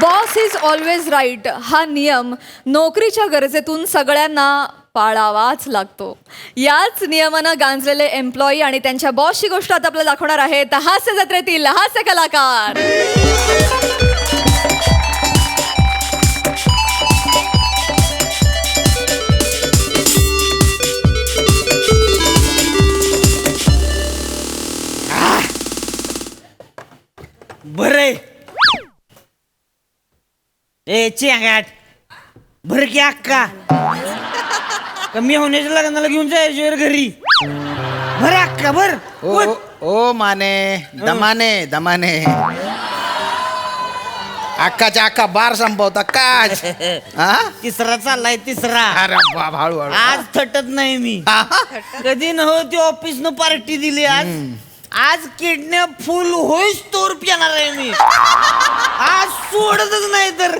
Boss is always right हा नियम नोकरीच्या गरजेतून सगळ्यांना पाळावाच लागतो. याच नियमानं गांजलेले एम्प्लॉई आणि त्यांच्या बॉसची गोष्ट आता आपल्याला दाखवणार आहेत हास्य जत्रेतील हास्य कलाकार. ए चेंगाट. भर की अक्का. कमी होण्याच्या लग्नाला घेऊन जायचे घरी? भर अक्का भर. ओ ओ- ओ माने दमाने दमाने. अक्काच्या अक्का बार संपवता काच. हा? तिसरा चाललाय तिसरा. अरे बाप हळू हळू आज थटत नाही मी. कधी नव्हती ऑफिस न पार्टी दिली आज. आज किडनॅप फुल होईस तोर पिणार आहे मी. आज सोडतच नाही तर.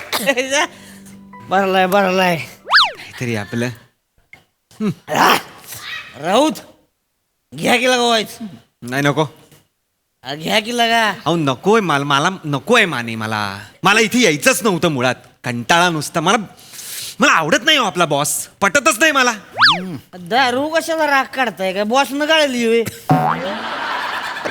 भरलाय भरलाय. तरी आपलं. राऊत घ्या की लगा वाईच नाही नको. घ्या की लगा. अहो नकोय मला मला नकोय माने मला. मला इथे यायचंच नव्हतं मुळात. कंटाळा नुसता. मला मला आवडत नाही हो आपला बॉस पटतच नाही मला. दारू कशाला राग काढताय? का बॉस न गाळली होय?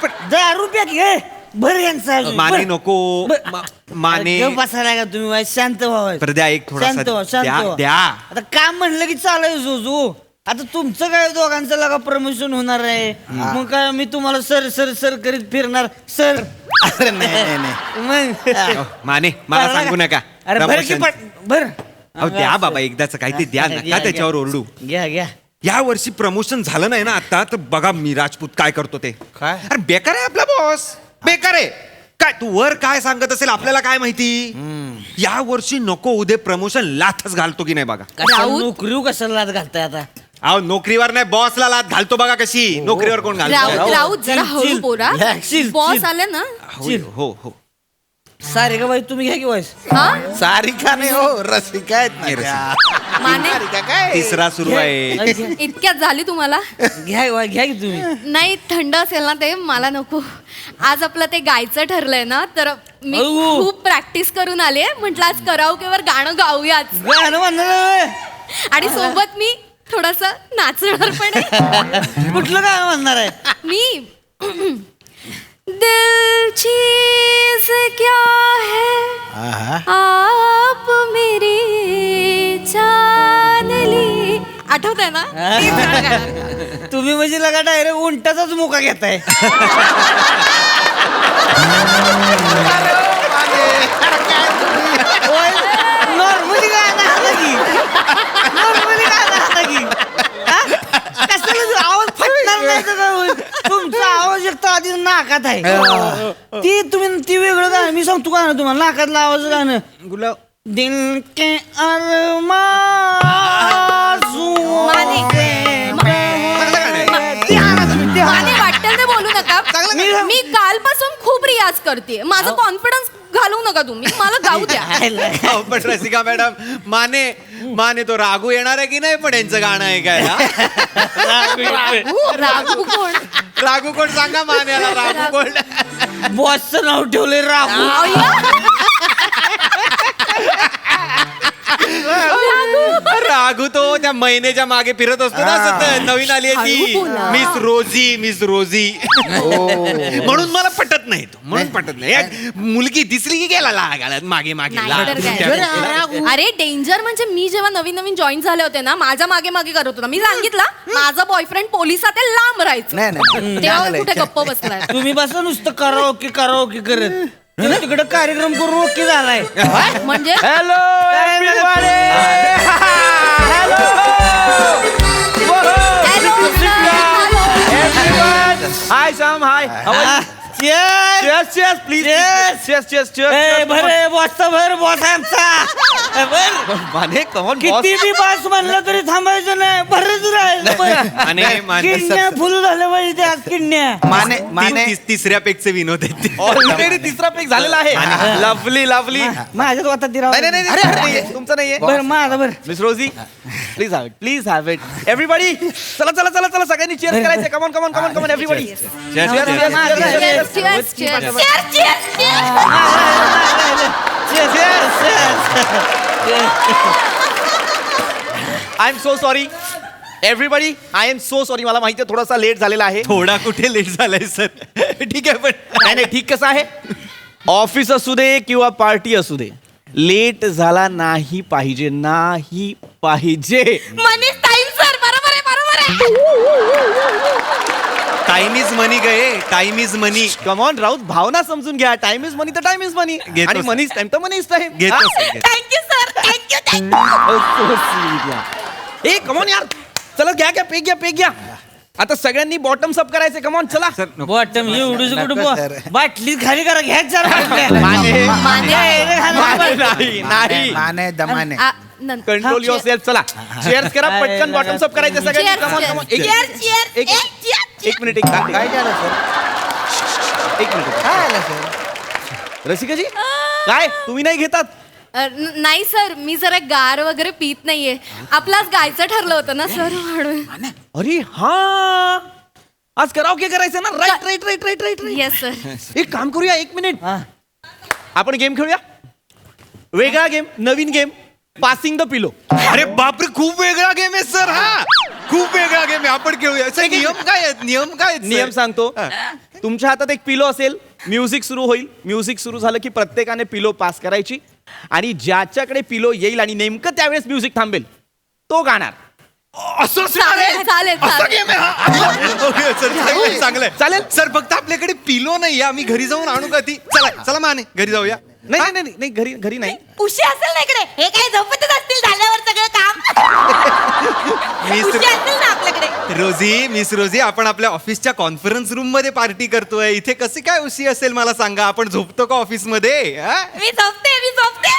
दारू प्या की हे. भर यांचा. अजून, माने भर. नको. ब- मा- माने बसायला का तुम्ही शांत व्हावं बरं द्या एक थोडासा. शांत व्हा शांत द्या व्हा. द्या. आता काम म्हणलं की चालू जोजू. आता तुमचं काय दोघांचं लगा प्रमोशन होणार आहे? मग काय मी तुम्हाला सर सर सर करीत फिरणार? सर. अरे नाही नाही नाही. मग. अहो, माने मला सांगू? नका. अरे भर की Promotion. पट भर. अहो द्या बाबा एकदाच काहीतरी द्या घ्या, नका घ्या. त्याच्यावर ओरडू? घ्या घ्या. या वर्षी प्रमोशन झालं नाही ना आता? तर बघा मी राजपूत काय करतो ते. काय? अरे बेकार आहे आपला बॉस बेकार आहे. काय तू वर काय सांगत असेल आपल्याला काय माहिती? या वर्षी नको उद्या प्रमोशन लाथच घालतो की नाही बघा. कशाला राऊत? नोकरी कशाला घालताय आता? अहो नोकरीवर नाही बॉसला लाथ घालतो बघा कशी. नोकरीवर कोण घालतो? राऊत जरा चिल, हळू चिल. बोला. या, चिल, बॉस चिल. आले ना? हो हो हो. सारे का बाई तुम्ही घ्या की हा? सारिका नाही हो? रसिका आहेत ना त्या. माने काय? तिसरा सुरू आहे. इतक्यात झाली तुम्हाला? घ्या घ्या की तुम्ही. नाही थंड असेल ना ते मला नको. आज आपलं ते गायचं ठरलंय ना तर मी अहो. खूप प्रॅक्टिस करून आले म्हटलं आज करावकेवर गाणं गाऊयाच गाणं म्हणणार आहे. आणि सोबत मी थोडस नाचणार पण आहे. कुठलं गाणं म्हणणार आहे? मी दिल चीज क्या है? आहा. आप आठवत आहे ना तेच. तुम्ही म्हणजे लगा डायरेक्ट उंटाचाच मुका घेताय. नॉर्मली गाणं आलं की? नॉर्मली गाणं आलं की? हा? कशाला तो आवाज फटणार नाही तर काय होईल? तुमचा आवाज एक तर आधी नाकात आहे. ती तुम्ही ती वेगळं गाणं मी सांगतो गाणं तुम्हाला नाकातलं आवाज गाणं. गुलाब. दिल के अरमा मी- कालपासून खूप रियाज करते माझं कॉन्फिडन्स घालवू नका तुम्ही. मला गाऊ द्या. अहो, पण रसिका मॅडम माने माने तो रागू येणार आहे की नाही पण यांचं गाणं ऐकायला? रागू कोण? रागू कोण? सांगा मान्याला रागू कोण? बॉसचं नाव ठेवलंय राहू रागू तो त्या महिन्याच्या मागे फिरत असतो ना सतत नवीन आली आहे ती. मिस रोजी मिस रोजी म्हणून मला पटत नाही तो म्हणून पटत नाही एक मुलगी दिसली की गेला लागायला मागे मागे नाही लाग. तर काय. तुमच्या- अरे डेंजर म्हणजे मी जेव्हा नवीन नवीन जॉईन झाले होते ना माझ्या मागे मागे करत होता मी सांगितलं माझा बॉयफ्रेंड पोलिसात आहे, लांब राहायचं नाही, नाही. तेव्हा. कुठे गप्प बसलाय तुम्ही बसा नुसतं कराओके कराओके करत तिकडे कार्यक्रम करून ओके झालाय. म्हणजे? Hello hi Sam hi chess chess please chess chess chess chess बरे बॉस बरे बॉस आमचा. माने, boss. किती बी बॉस म्हणलं तरी थांबायचं नाही. माने- किडण्या फुल झाल्या पाहिजे त्या किडण्या. माने माने तीस- तिसऱ्या पेक्षा विनोद आहेत. ते. Already तिसरा पेक झालेला आहे. लवली लवली माझ्याच वाटत नाही नाही नाही, नाही अरे, नाहीये, तुमचं नाहीये. बर माझा बर. Miss Rosy please have it please have it everybody चला चला चला चला सगळ्यांनी चेअर करायचं. Come on come on come on come on everybody Cheers, Cheers, cheers. cheers. Cheers, cheers, cheers, cheers, cheers. I am so sorry everybody I am so sorry मला माहिती आहे थोडासा लेट झालेला आहे. थोडा कुठे लेट झालाय सर ठीक आहे पण नाही नाही ठीक कसं आहे? ऑफिस असू दे किंवा पार्टी असू दे लेट झाला नाही पाहिजे नाही पाहिजे. मनीष टाइम सर बरोबर आहे बरोबर आहे. टाइम इज मनी गए time is money come on Raut भावना समजून घ्या. टाइम इज मनी तर टाइम इज मनी घेतो, आणि sir. मनीच टाइम तर मनीच टाइम घेतो sir, घेतो. Thank you sir thank you thank you A come on यार. चला घ्या घ्या पे घ्या पे घ्या. आता सगळ्यांनी बॉटम्स अप करायचे कमॉन चला. बॉटम कुठं नका बुवा. सर. बाटली खाली करा घ्याच जरा. बाटल्या. माने माने, माने नाही नाही माने दमाने कंट्रोल युअर सेल्फ चला. चेअर्स करा पटकन बॉटम्स अप करायचे सगळ्यांनी. Come on cheers. Come on एक Cheers, cheers. एक- एक. Cheers, एक मिनिट एक काय मिनिट झालं सर? एक मिनिट काय झालं सर? रसिकाजी? काय? तुम्ही नाही घेतात? अ, न- नाही सर. मी जरा गार वगैरे पित नाहीये. आपलाच गायचं ठरलं होतं ना सर म्हणून. अरे हा. आज कराओके करायचं ना? Right right right right right yes sir एक काम करूया एक मिनिट. हा. आपण गेम खेळूया? वेगळा गेम नवीन गेम पासिंग द पिलो अरे बापरे खूप वेगळा गेम आहे सर हा. खूप वेगळा गेम आहे. आपण खेळूया. नियम काय आहेत? नियम काय आहेत? नियम सांगतो. तुमच्या हातात एक पिलो असेल म्युझिक सुरू होईल. म्युझिक सुरू झालं की प्रत्येकाने पिलो पास करायची. आणि ज्याच्याकडे पिलो येईल आणि नेमकं त्यावेळेस म्युझिक थांबेल तो गाणार. असं? चालेल चालेल हा सर चांगलंय, चांगलंय. चालेल. सर फक्त आपल्याकडे पिलो नाही आम्ही घरी जाऊन आणू का ती? चला चला माने घरी जाऊया. नाही नाही, नाही नाही घरी घरी नाही. उशी असेल ना इकडे. हे काय झोपतच असतील झाल्यावर सगळं काम? मिस उशी असेल ना आपल्याकडे. रोजी मिस रोजी आपण आपल्या ऑफिसच्या कॉन्फरन्स रूममध्ये पार्टी करतोय. इथे कशी काय उशी असेल मला सांगा. आपण झोपतो का ऑफिसमध्ये? मी झोपते मी झोपते.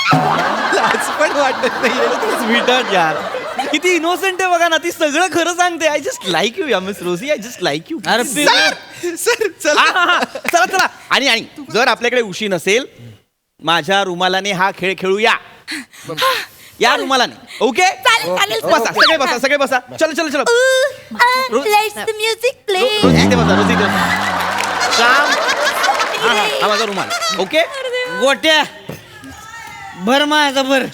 लाज पण वाटत यार. किती इनोसेंट आहे बघा ना. ती सगळं खरं सांगते. आय जस्ट लाईक यू या miss Rosy. I just like you अरे सर सर चला. चला चला. आणि आणि जर आपल्याकडे उशी नसेल माझ्या रुमालाने हा खेळ खेळूया. या रुमालाने. ओके चालेल, चालेल, सर. बसा सगळे बसा सगळे बसा. चलो चलो चलो. म्युझिक प्ले रोजी इथे बसा रोजी इथे बसा. श्याम. हा, हा, हा माझा रुमाल. ओके गोट्या. भर माझा भर.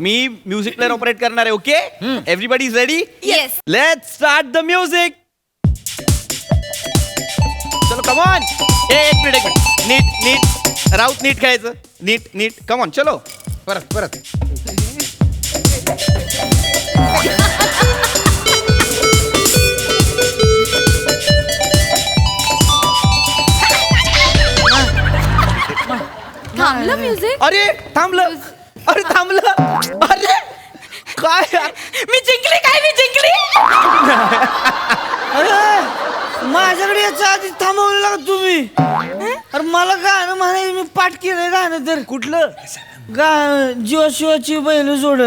मी म्युझिक प्लेअर ऑपरेट करणार आहे okay everybody is ready yes let start the music चलो कमॉन एक मिनिट एक मिनिट. नीट नीट. राऊत नीट खेळायचं. नीट नीट. कमॉन चलो. परत परत. थांबलं म्युझिक अरे थांबलं. अरे थांबलं. अरे. काय? मी जिंकली काय? मी जिंकली. अरे माझ्याकडे याच्या आधी थांबवलेला का तुम्ही? अरे मला गाणं म्हणायचं मी पाठ केलंय गाणं तर. कुठलं? गा जीवा शिवाची बैल जोड.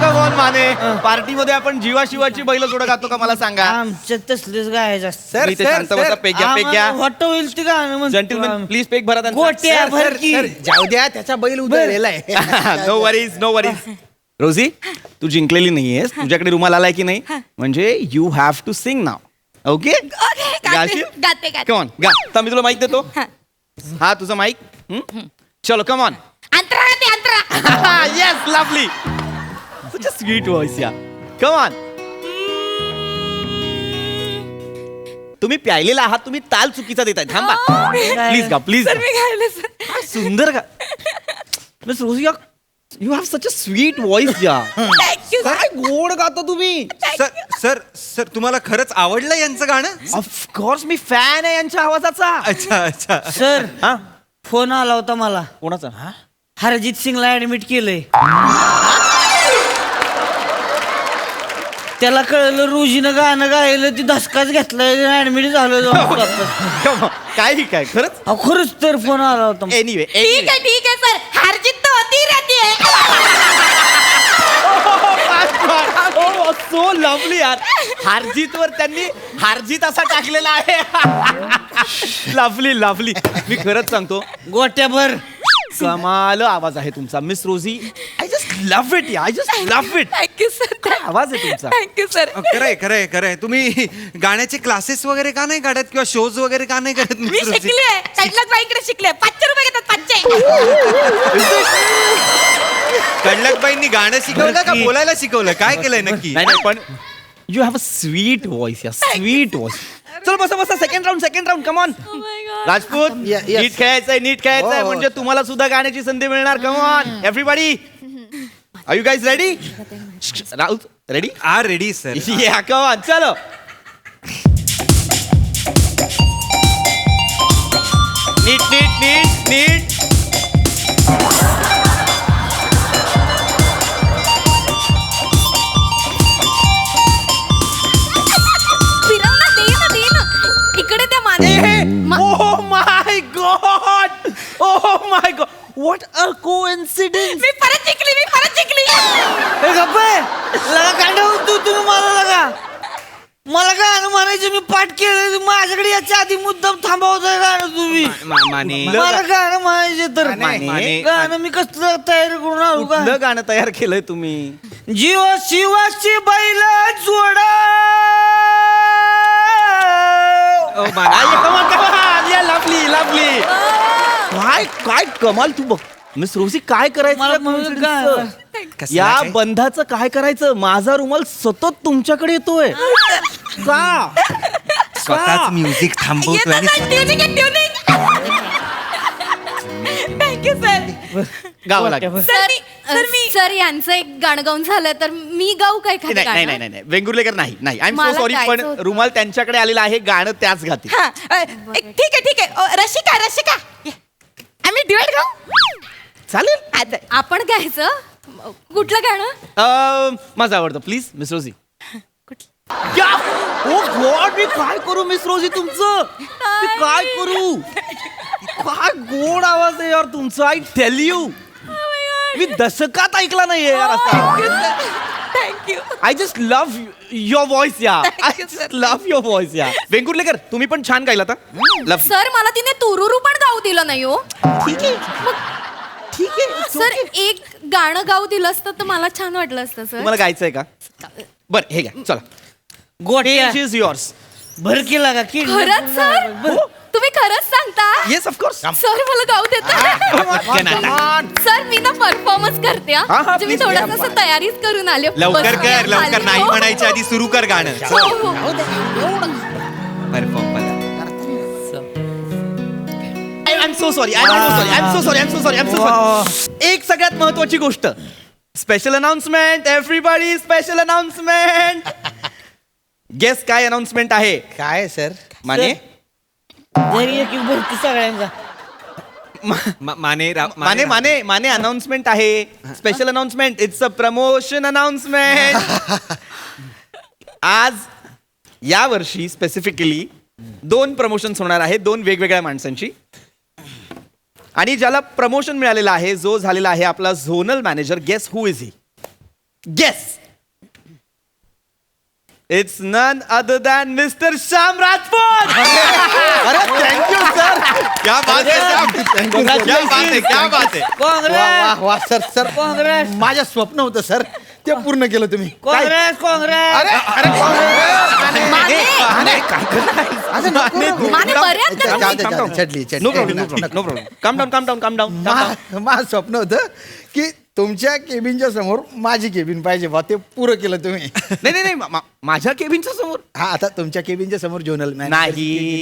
Come on Mane. पार्टीमध्ये आपण जीवा शिवाची बैल जोड गातो का मला सांगा? आमच्या तसलेच गायचं असतं. सर मी ते सर शांत बसा सर पेक घ्या पेक घ्या आम्हाला वाटतं होईल ते गाणं म्हणतो जंटिलमॅन. प्लीज पेक भरा गोट्या जाऊ द्या त्याचा बैल उधळलेला आहे. नो वरीज नो वरीज रोजी तू जिंकलेली नाहीयेस. तुझ्याकडे रुमाल आलाय की नाही? म्हणजे यू हॅव टू सिंग नाव ओके गाशील? गाते गाते. कमॉन गा. आता मी तुला माईक देतो. हा. तुझा माईक चलो कमॉन अंतरा गाते अंतरा. Yes lovely such a sweet voice yeah come on तुम्ही प्यायलेला आहात तुम्ही ताल चुकीचा देताय थांबा. प्लीज गा प्लीज सर मी गायले सर. सुंदर गा. Miss Rosie you have such a sweet voice yeah thank you काय गोड गातो तुम्ही? सर सर सर तुम्हाला खरंच आवडलं यांचं गाणं? ऑफकोर्स मी फॅन आहे यांच्या आवाजाचा. अच्छा अच्छा. सर हा? फोन आला होता मला. कोणाचा? हरजित सिंगला ऍडमिट केलंय. त्याला कळलं रोजीनं गाणं गायलं ती धसकाच घेतलाय ऍडमिट झालं. काय काय खरंच? खरंच तर फोन आला होता. एनिवे ठीक आहे ठीक आहे सर सो लवली यार. हारजीत वर त्यांनी हारजीत असा टाकलेला आहे. लवली लवली मी खरंच सांगतो गोट्याभर. कमाल आवाज आहे तुमचा miss Rosie I just love it I just love it thank you sir आवाज आहे तुमचा थँक्यू सर खरंय खरंय खरंय तुम्ही गाण्याचे क्लासेस वगैरे का नाही काढत किंवा शोज वगैरे का नाही करत मी मिस रोजी? शिकले साईडलाच बाईकडे शिकले पाचशे रुपये घेतात पाचशे कडलकबाईंनी गाणं शिकवलं का? नक्की. बोलायला शिकवलं? काय केलंय नक्की? नाही नाही पण you have a sweet voice yeah sweet voice चल बसा बसा second round second round come on Rajput yes. नीट खेळायचंय नीट खेळायचंय हो. म्हणजे तुम्हाला सुद्धा गाण्याची संधी मिळणार. Come on everybody are you guys ready Raut ready ah ready sir yeah come on चलो. नीट नीट नीट नीट. What a coincidence! मी परत शिकली मी परत शिकली हे गप्पे लगा कांडा तू तुम्ही मला लगा. मला गाणं म्हणायचं मी पाठ केलं माझ्याकडे याच्या आधी मुद्दाम थांबवतोय गाणं तुम्ही? माने. मला गाणं म्हणायचे तर? माने. गाणं मी कसलं तयारी करून आणू का? कुठलं गाणं तयार केलंय तुम्ही? जीव शिवाची बैल जोडा. लवली लवली काय काय कमाल तू बघ. मिस रोजी काय करायचं मला या म्हणून coincidence चं? कसलं या काय? बंधाचं काय करायचं? माझा रुमाल सतत तुमच्याकडे येतोय. का? स्वतःच म्युझिक थांबवतोय आणि ट्युनिंग आहे ट्युनिंग थँक्यू सर गावं लागेल. सर सर मी सर यांचं एक गाणं गाऊन झालं तर मी गाऊ काय नाही नाही नाही नाही, नाही. वेंगुर्लेकर नाही नाही. आय एम सो मला सॉरी पण होतं. रुमाल त्यांच्याकडे आलेला आहे गाणं त्याच हा अ, एक- ठीक आहे ठीक आहे. अ, रशिका रशिका डिवाइड गाऊ चालेल. आता आपण गायचं कुठलं गाणं? अं, माझं आवडतं प्लीज मिस रोजी या! ओ गॉड मी काय करू मिस रोजी तुमचं? मी काय करू? काय गोड आवाज आहे यार तुमचा आय टेल यू मी दशकात ऐकला नाहीये यार असा. Thank you I just love your voice yeah I just love your voice yeah Vengurlekar तुम्ही पण छान गायला लव्ह सर मला तिने तुरुरू पण गाऊ दिलं नाही हो. ठीक आहे. ठीक आहे सर एक गाणं गाऊ दिलं असतं तर मला छान वाटलं असतं सर तुम्हाला गायचंय का? बरं हे घ्या चला. गोट्या. इज युअर्स भर केला का की खरंच सर तुम्ही खरंच सांगता? येस ऑफकोर्स सर मला गाऊ देता. सर मी ना परफॉर्मन्स करते हा. हा, हा, म्हणजे मी please, थोडस yeah, तयारीच करून आले. लवकर कर लवकर. नाही म्हणायच्या आधी सुरू कर गाणं. हो, हो. Perform I am so sorry I am so sorry I am so sorry I am so sorry I am so sorry एक सगळ्यात महत्वाची गोष्ट. Special announcement everybody special announcement guess काय अनाउन्समेंट आहे? काय सर माने? घरी एक एक भरती सगळ्यांचा. माने माने माने माने अनाउन्समेंट आहे. Special announcement it's a promotion announcement आज या वर्षी स्पेसिफिकली दोन प्रमोशन्स होणार आहेत. दोन वेगवेगळ्या माणसांची. आणि ज्याला प्रमोशन मिळालेलं आहे जो झालेला आहे आपला zonal manager guess who is he guess it's none other than mister Shyam Rajput अरे थँक्यू सर क्या बात है श्याम. क्या बात है क्या बात है? वा काँग्रेस! वा वा सर सर काँग्रेस! माझं स्वप्न होतं सर ते पूर्ण केलं तुम्ही. काँग्रेस काँग्रेस! अरे अरे माने! असं नको नको. माने बरे आहेत का जाऊ तुम्ही? दे, जाऊ दे, चढली चढली no problem no problem no problem calm down calm down calm down मा- माझं स्वप्न होतं की तुमच्या केबिनच्या समोर माझी केबिन पाहिजे बा ते पुरं केलं तुम्ही. नाही नाही नाही मा- मा- माझ्या केबिनच्या समोर? हा आता तुमच्या केबिनच्या समोर जोनल नाही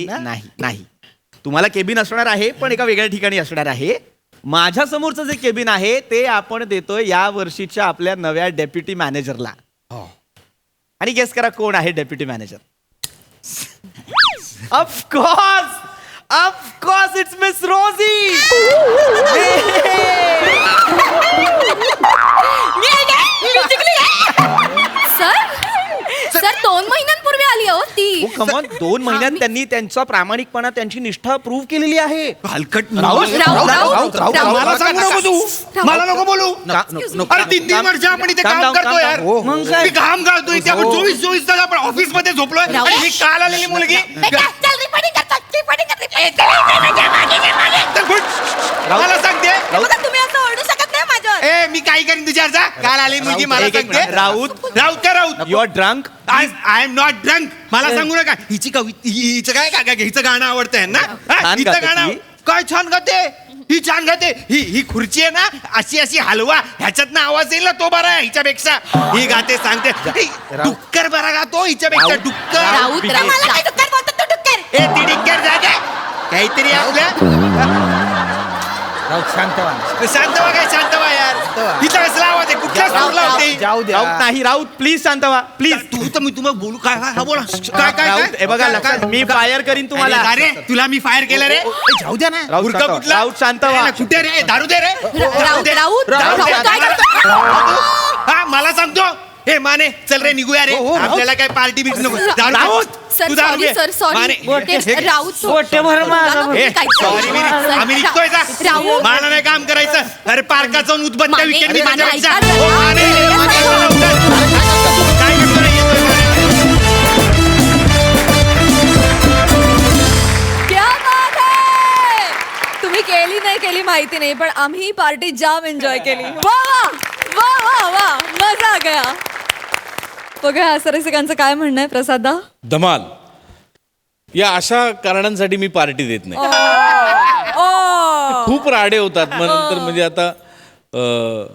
नाही नाही. तुम्हाला केबिन असणार आहे पण एका वेगळ्या ठिकाणी असणार आहे. माझ्या समोरचं जे केबिन आहे ते आपण देतोय या वर्षीच्या आपल्या नव्या डेप्युटी मॅनेजरला. आणि गेस करा कोण आहे deputy manager? Of course of course it's miss Rosie sir sir दोन महिन्यांपूर्वी आली हो ती. कमॉन दोन महिन्यात त्यांनी त्यांचा प्रामाणिकपणा त्यांची निष्ठा प्रूव्ह केलेली आहे. हलकट राऊत, राऊत, राऊत, राऊत. मला सांगू नको तू. मला नको बोलू. अरे तीन तीन वर्ष आपण इथे काम करतो यार. down. मग काय? मी काम करतोय इथे आपण चोवीस चोवीस तास आपण ऑफिसमध्ये झोपलोय. आणि ही काल आलेली मुलगी रिपोर्टिंग करतात रिपोर्टिंग करतात तर गुड. मला सांगते. बघा तुम्ही असं ओरडू शकत नाही माझ्यावर. ए मी काही करीन तुझ्यावर जा. काल आली मुलगी मला सांगते. राऊत राऊत का Raut you are drunk I am not drunk मला सांगू नका. हिची कवि हि- हिचं काय काय काय- हिचं गाणं आवडतंय ना? हा, छान हिचं गाते गाणं ती. काय छान गाते? ही छान गाते. ही ही खुर्ची आहे ना अशी अशी हलवा. ह्याच्यात ना आवाज येईल ना तो बरा आहे हिच्यापेक्षा. ही गाते सांगते. ही, डुक्कर बरा गातो हिच्यापेक्षा. डुक्कर. राऊत मला काय बोलतो? ए जागे. काहीतरी राऊत शांत व्हा. शांत व्हा काय शांत व्हा यार. कसला आवाज आहे? होते. जाऊ द्या राऊत नाही राऊत प्लीज शांत व्हा प्लीज तू तर मी तुम्हाला बोलू काय हा बोला. काय काय राऊत काय? हे बघा लक्षात. मी फायर करीन तुम्हाला. अरे तुला मी फायर केलं रे. जाऊ द्या ना. राऊत बुरका शांत व्हा. कुठला? राऊत शांत व्हा. नाही, कुठे रे? दारू दे रे. राऊत दे. राऊत दारू दे. राऊत काय करतो? हा मला सांगतो. हे माने चल रे निघूया रे. आपल्याला काय पार्टी बिट नको. दारू. राऊत सर तू दारू सॉरी दे. सर सॉरी माने, राऊत पोटे भर माझा तुला काय sorry, मी- आम्ही निघतोय जा. राऊत मला नाही काम करायचं अरे पार्कात जाऊन उद्बत्त्या माने, विकेट अरे माने, त्याच्यापेक्षा ऐका जरा. हो, माने, माने, चला, उतर. काय करतो रे, येतोय माने. क्या बात है तुम्ही केली नाही केली माहिती नाही पण आम्ही पार्टी जाम एन्जॉय केली वा वा वा वा वा मजा आ गया बघा सरसिकांचं काय म्हणणं आहे प्रसादा? धमाल. या अशा कारणांसाठी मी पार्टी देत नाही. खूप राडे होतात. मग नंतर म्हणजे आता अं,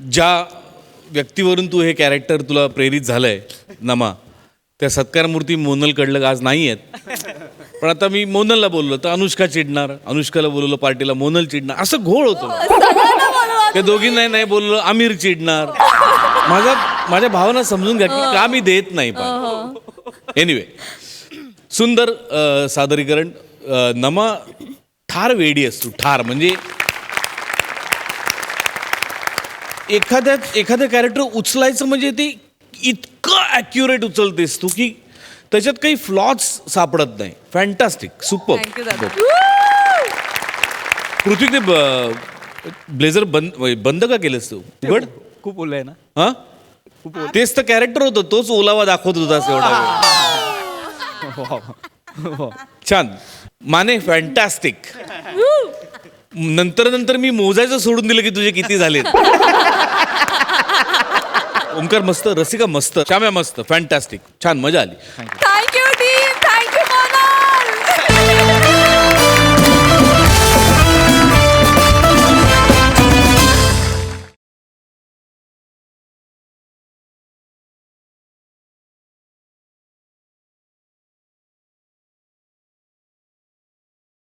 ज्या व्यक्तीवरून तू हे कॅरेक्टर तुला प्रेरित झालंय नमा त्या सत्कारमूर्ती मोनल कडलं आज नाही आहेत. पण आता मी मोनलला बोललो तर अनुष्का चिडणार अनुष्काला बोलवलं पार्टीला मोनल चिडणार असं घोळ होतो. त्या दोघींना नाही बोललं आमिर चिडणार. माझा माझ्या भावना समजून घ्या की का मी देत नाही एनिवे सुंदर अ, सादरीकरण अ, नमा ठार वेडी असतो ठार म्हणजे एखाद्या एखादं कॅरेक्टर उचलायचं म्हणजे ते इतकं ॲक्युरेट उचलतेस तू की त्याच्यात काही फ्लॉज सापडत नाही. फॅन्टास्टिक सुपर थँक्यू दादा. पृथ्वी ते ब्लेझर बंद बंद का केलंस तू? उघड. खूप बोललाय ना. हा? तेच तर कॅरेक्टर होतं तोच ओलावा दाखवत होतास एवढा वेळ. छान. माने फॅन्टॅस्टिक नंतर नंतर मी मोजायचं सोडून दिलं की तुझे किती झालेत. ओमकार मस्त रसिका मस्त. श्याम्या मस्त फॅन्टॅस्टिक छान मजा आली.